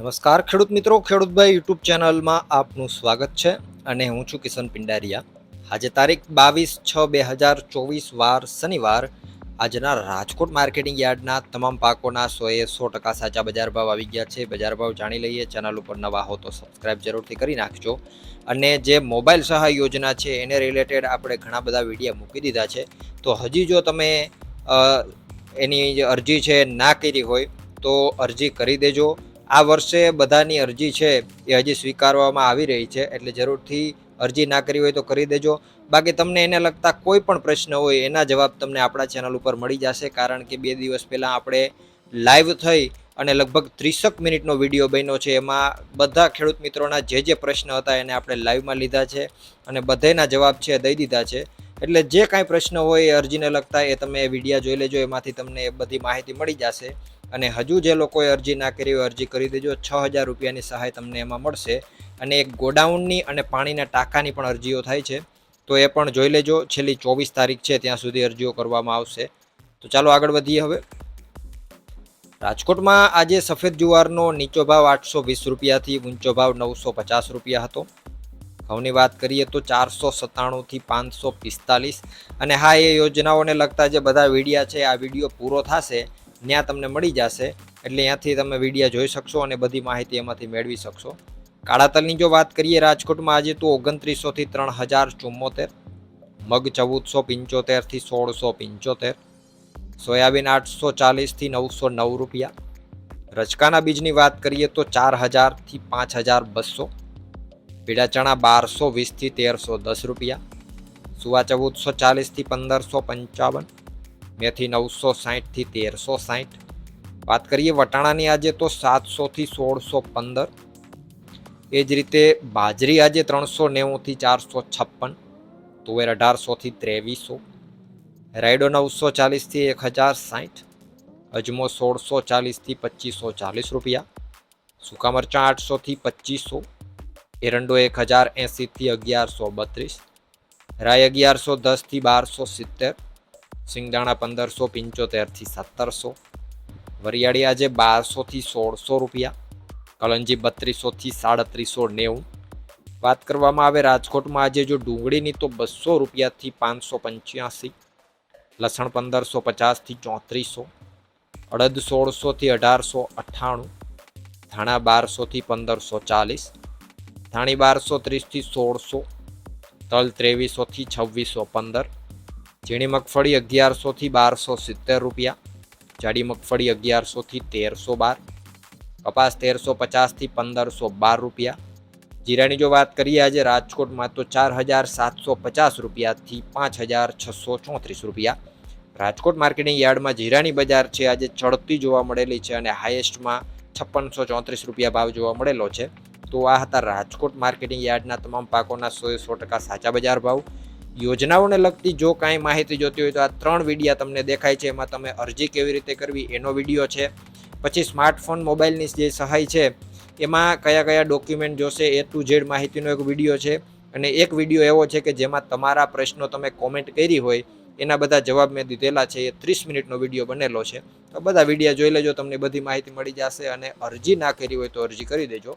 નમસ્કાર, ખેડૂત મિત્રો. ખેડૂતભાઈ યુટ્યુબ ચેનલમાં આપનું સ્વાગત છે અને હું છું કિશન પિંડારિયા. આજે તારીખ બાવીસ છ બે હજાર ચોવીસ વાર શનિવાર. આજના રાજકોટ માર્કેટિંગ યાર્ડના તમામ પાકોના સોએ સો ટકા સાચા બજાર ભાવ આવી ગયા છે. બજાર ભાવ જાણી લઈએ. ચેનલ ઉપર નવા હો તો સબસ્ક્રાઇબ જરૂરથી કરી નાખજો. અને જે મોબાઈલ સહાય યોજના છે એને રિલેટેડ આપણે ઘણા બધા વીડિયો મૂકી દીધા છે. તો હજી જો તમે એની જે અરજી છે ના કરી હોય તો અરજી કરી દેજો. આ વર્ષે બધાની અરજી છે એ હજી સ્વીકારવામાં આવી રહી છે, એટલે જરૂરથી અરજી ના કરી હોય તો કરી દેજો. બાકી તમને એને લગતા કોઈ પણ પ્રશ્ન હોય એના જવાબ તમને આપણા ચેનલ ઉપર મળી જશે, કારણ કે બે દિવસ પહેલાં આપણે લાઈવ થઈ અને લગભગ ત્રીસક મિનિટનો વીડિયો બન્યો છે, એમાં બધા ખેડૂત મિત્રોના જે જે પ્રશ્ન હતા એને આપણે લાઈવમાં લીધા છે અને બધાના જવાબ છે, દઈ દીધા છે. એટલે જે કાંઈ પ્રશ્ન હોય એ અરજીને લગતા એ તમે વિડીયા જોઈ લેજો, એમાંથી તમને એ બધી માહિતી મળી જશે. અને હજુ જે લોકોએ અરજી ના કરી હોય અરજી કરી દેજો, છ હજાર રૂપિયાની સહાય તમને એમાં મળશે. અને એક ગોડાઉનની અને પાણીના ટાંકાની પણ અરજીઓ થાય છે. તો એ પણ જોઈ લેજો, છેલ્લી ચોવીસ તારીખ છે, ત્યાં સુધી અરજીઓ કરવામાં આવશે. તો ચાલો આગળ વધીએ હવે. રાજકોટમાં આજે સફેદ જુવારનો નીચો ભાવ આઠસો વીસ રૂપિયાથી ઊંચો ભાવ નવસો પચાસ રૂપિયા હતો. ઘઉંની વાત કરીએ તો ચારસો સત્તાણુંથી પાંચસો પિસ્તાલીસ. અને હા, એ યોજનાઓને લગતા જે બધા વિડીયા છે, આ વીડિયો પૂરો થશે ત્યાં તમને મળી જશે. એટલે ત્યાંથી તમે વિડીયા જોઈ શકશો અને બધી માહિતી એમાંથી મેળવી શકશો. કાળા તલની જો વાત કરીએ, રાજકોટમાં આજે તો ઓગણત્રીસોથી ત્રણ હજાર ચુમ્મોતેર, મગ ચૌદસો પંચોતેરથી સોળસો પંચોતેર, સોયાબીન આઠસો ચાલીસથી નવસો નવ રૂપિયા. રચકાના બીજની વાત કરીએ તો ચાર હજારથી પાંચ હજાર બસો. પીળા ચણા બારસો વીસથી તેરસો દસ રૂપિયા, સુવા ચૌદસો ચાલીસથી પંદરસો પંચાવન, મેથી નવસો સાહીઠથી તેરસો સાહીઠ. વાત કરીએ વટાણાની, આજે તો સાતસોથી સોળસો પંદર. એ જ રીતે બાજરી આજે ત્રણસો નેવુંથી ચારસો છપ્પન, તુવેર અઢારસોથી ત્રેવીસો, રાયડો નવસો ચાલીસથી એક હજાર સાહીઠ, અજમો સોળસો ચાલીસથી પચીસો ચાલીસ રૂપિયા, સૂકા મરચાં આઠસોથી પચીસો એરંડો એક હજાર એંસીથી અગિયારસો બત્રીસ રાય અગિયારસો દસથી બારસો સિત્તેર, સિંગદાણા પંદરસો પંચોતેરથી સત્તરસો, વરિયાળી આજે બારસોથી સોળસો રૂપિયા, કલંજી બત્રીસોથી સાડત્રીસો નેવું. વાત કરવામાં આવે રાજકોટમાં આજે જો ડુંગળીની તો બસો રૂપિયાથી પાંચસો પંચ્યાસી, લસણ પંદરસો પચાસથી ચોત્રીસો, અડદ સોળસોથી અઢારસો અઠ્ઠાણું, ધાણા બારસોથી પંદરસો ચાલીસ ધાણી બારસો, ત્રીસથી સોળસો, તલ ત્રેવીસોથી છવ્વીસો, પંદર. ઝીણી મગફળી અગિયારસોથી બારસો સિત્તેર રૂપિયા. જાડી મગફળી અગિયારસોથી તેરસો બાર. કપાસ તેરસો પચાસથી પંદરસો બાર રૂપિયા. જીરાની જો વાત કરીએ આજે રાજકોટમાં તો ચાર હજાર સાતસો પચાસ રૂપિયાથી પાંચ હજાર છસો ચોત્રીસ રૂપિયા. રાજકોટ માર્કેટિંગ યાર્ડમાં જીરાની બજાર છે. આજે ચડતી જોવા મળેલી છે અને હાઈએસ્ટમાં છપ્પનસો ચોત્રીસ રૂપિયા ભાવ જોવા મળેલો છે. તો આ હતા રાજકોટ માર્કેટિંગ યાર્ડના તમામ પાકોના સો સો ટકા સાચા બજાર ભાવ. યોજનાઓને લગતી જો કાંઈ માહિતી જોતી હોય તો આ ત્રણ વિડીયા તમને દેખાય છે. એમાં તમે અરજી કેવી રીતે કરવી એનો વીડિયો છે. પછી સ્માર્ટફોન મોબાઈલની જે સહાય છે, એમાં કયા કયા ડોક્યુમેન્ટ જોશે એ ટુ ઝેડ માહિતીનો એક વીડિયો છે. અને એક વીડિયો એવો છે કે જેમાં તમારા પ્રશ્નો તમે કોમેન્ટ કરી હોય, એના બધા જવાબ મેં દીધેલા છે. એ ત્રીસ મિનિટનો વીડિયો બનેલો છે. તો બધા વિડીયા જોઈ લેજો, તમને બધી માહિતી મળી જશે અને અરજી ના કરી હોય તો અરજી કરી દેજો.